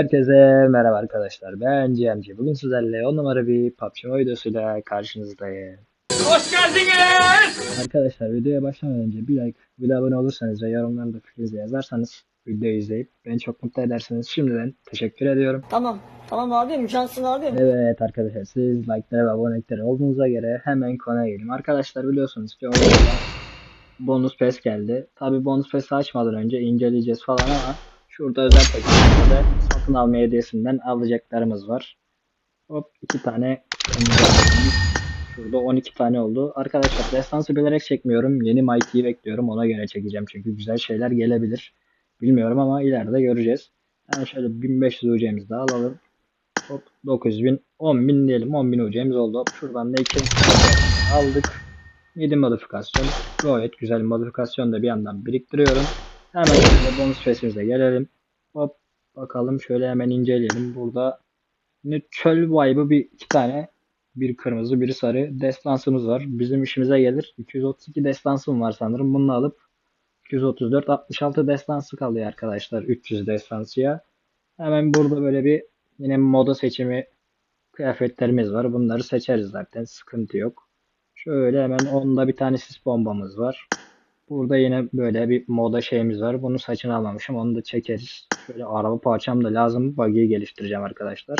Herkese merhaba arkadaşlar. Ben GMC. Bugün sizlerle 10 numara bir PUBG videosuyla karşınızdayım. Hoş geldiniz. Arkadaşlar videoya başlamadan önce bir like, bir de abone olursanız ve yorumlarda fikrinizi yazarsanız videoyu izleyip beni çok mutlu ederseniz şimdiden teşekkür ediyorum. Tamam. Tamam abim. Cansın abim. Evet arkadaşlar siz like'lara ve abonelikleri olduğunuza göre hemen konuya gelelim. Arkadaşlar biliyorsunuz ki bonus pes geldi. Tabi bonus pesi açmadan önce inceleyeceğiz falan ama şurada özel paketinde satın alma hediyesinden alacaklarımız var. Hop iki tane. Şurada 12 tane oldu. Arkadaşlar destansı bilerek çekmiyorum. Yeni Mighty'yi bekliyorum. Ona göre çekeceğim çünkü güzel şeyler gelebilir. Bilmiyorum ama ileride göreceğiz. Yani şöyle 1500 UC'mizi de alalım. Hop 9000, 10000 diyelim. 10000 UC'miz oldu. Hop şuradan da 2 aldık. 7 modifikasyon. Gayet güzel modifikasyon da bir yandan biriktiriyorum. Hemen şöyle bonus fesimize gelelim. Hop bakalım şöyle hemen inceleyelim. Burada yine çöl vibe'ı bir iki tane bir kırmızı bir sarı destansımız var. Bizim işimize gelir. 232 destansım var sanırım. Bunu alıp 234 66 destansı kalıyor arkadaşlar 300 destansıya. Hemen burada böyle bir yine moda seçimi kıyafetlerimiz var. Bunları seçeriz zaten. Sıkıntı yok. Şöyle hemen onda bir tane sis bombamız var. Burada yine böyle bir moda şeyimiz var. Bunu saçını almamışım. Onu da çekeriz. Şöyle araba parçam da lazım. Buggy'yi geliştireceğim arkadaşlar.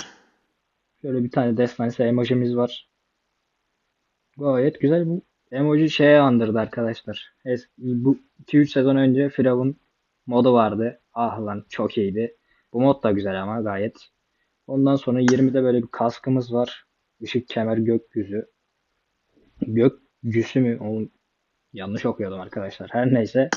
Şöyle bir tane destansı emojimiz var. Gayet güzel bu emoji şeye andırdı arkadaşlar. Es- Bu 2-3 sezon önce Firavun modu vardı. Ah lan çok iyiydi. Bu mod da güzel ama gayet. Ondan sonra 20'de böyle bir kaskımız var. Işık kemer gökyüzü. Gökyüzü mü? Onu yanlış okuyordum arkadaşlar. Her neyse.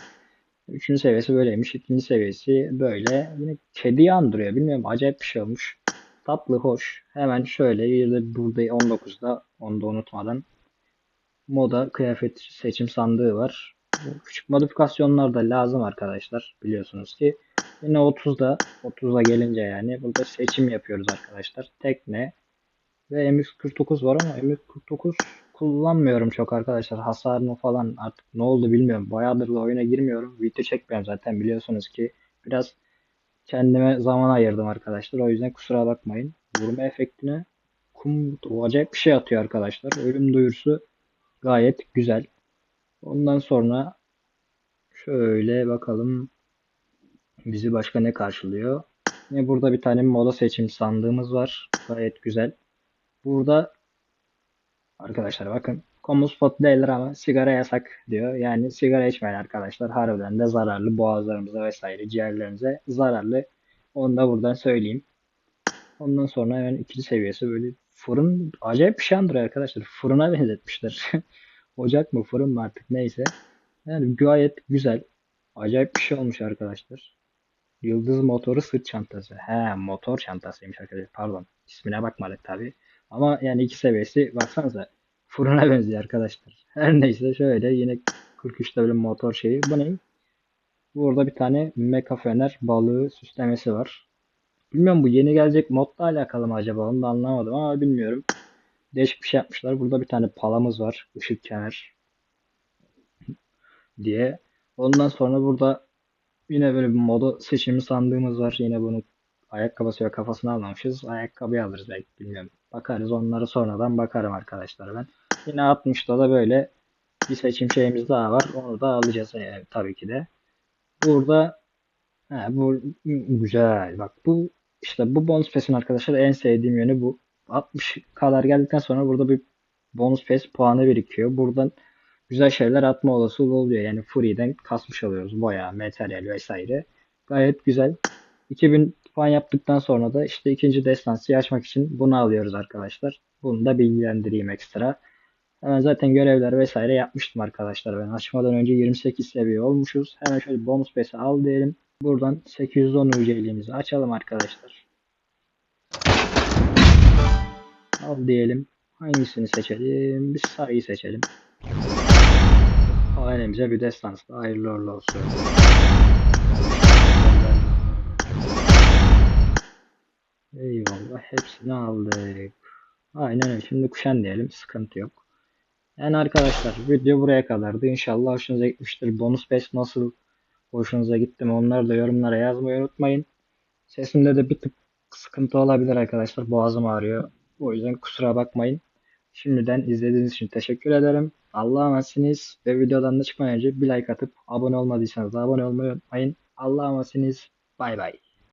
Üçüncü seviyesi böyleymiş. İkinci seviyesi böyle. Yine kediyi andırıyor. Bilmiyorum acayip bir şey olmuş. Tatlı, hoş. Hemen şöyle bir de burada 19'da onu da unutmadan moda kıyafet seçim sandığı var. Küçük modifikasyonlar da lazım arkadaşlar. Biliyorsunuz ki. Yine 30'da 30'a gelince yani burada seçim yapıyoruz arkadaşlar. Tekne ve MX49 var ama MX49 kullanmıyorum çok arkadaşlar. Hasarını falan artık ne oldu bilmiyorum. Bayağıdır da oyuna girmiyorum. Video çekmiyorum zaten biliyorsunuz ki. Biraz kendime zaman ayırdım arkadaşlar. O yüzden kusura bakmayın. Vurma efektine kum acayip bir şey atıyor arkadaşlar. Ölüm duyurusu gayet güzel. Ondan sonra şöyle bakalım bizi başka ne karşılıyor. Yine burada bir tane moda seçim sandığımız var. Gayet güzel. Burada arkadaşlar bakın kamu spot değildir ama sigara yasak diyor. Yani sigara içmeyin arkadaşlar. Harbiden de zararlı boğazlarımıza vesaire ciğerlerimize zararlı. Onu da buradan söyleyeyim. Ondan sonra hemen ikinci seviyesi böyle fırın acayip bir şey andırıyor arkadaşlar. Fırına benzetmişler. Ocak mı fırın mı artık neyse. Yani gayet güzel. Acayip bir şey olmuş arkadaşlar. Yıldız motoru sırt çantası. He motor çantasıymış arkadaşlar. Pardon. İsmine bakmadık tabi. Ama yani iki seviyesi baksanıza fırına benziyor arkadaşlar. Her neyse şöyle yine 43'te böyle motor şeyi. Bu ne? Burada bir tane meka fener balığı süslemesi var. Bilmiyorum bu yeni gelecek modla alakalı mı acaba onu da anlamadım ama bilmiyorum. Değişik bir şey yapmışlar. Burada bir tane palamız var. Işık kemer diye. Ondan sonra burada yine böyle bir moda seçimi sandığımız var. Yine bunu ayakkabısı ve kafasına almamışız. Ayakkabıyı alırız belki bilmiyorum. Bakarız onları sonradan bakarım arkadaşlar ben. Yine 60'da da böyle bir seçim şeyimiz daha var. Onu da alacağız e, tabii ki de. Burada he, bu güzel. Bak bu işte bu bonus pes'in arkadaşlar en sevdiğim yönü bu. 60 kadar geldikten sonra burada bir bonus pes puanı birikiyor. Buradan güzel şeyler atma olasılığı oluyor. Yani Fury'den kasmış alıyoruz. Boya, materyal vesaire. Gayet güzel. 2000 puan yaptıktan sonra da işte ikinci destansıyı açmak için bunu alıyoruz arkadaşlar. Bunu da bilgilendireyim ekstra. Hemen zaten görevler vesaire yapmıştım arkadaşlar. Ben açmadan önce 28 seviye olmuşuz. Hemen şöyle bonus pesi al diyelim. Buradan 810 UC'liğimizi açalım arkadaşlar. Al diyelim. Hangisini seçelim? Biz sarıyı seçelim. Ailemize bir destans hayırlı uğurlu olsun. Eyvallah hepsini aldık. Aynen öyle. Şimdi kuşan diyelim. Sıkıntı yok. Yani arkadaşlar video buraya kadardı. İnşallah hoşunuza gitmiştir. Bonus pes nasıl hoşunuza gitti mi onları da yorumlara yazmayı unutmayın. Sesimde de bir tık sıkıntı olabilir arkadaşlar. Boğazım ağrıyor. O yüzden kusura bakmayın. Şimdiden izlediğiniz için teşekkür ederim. Allah'a emanetsiniz ve videodan da çıkmadan önce bir like atıp abone olmadıysanız da abone olmayı unutmayın. Allah'a emanetsiniz. Bay bay.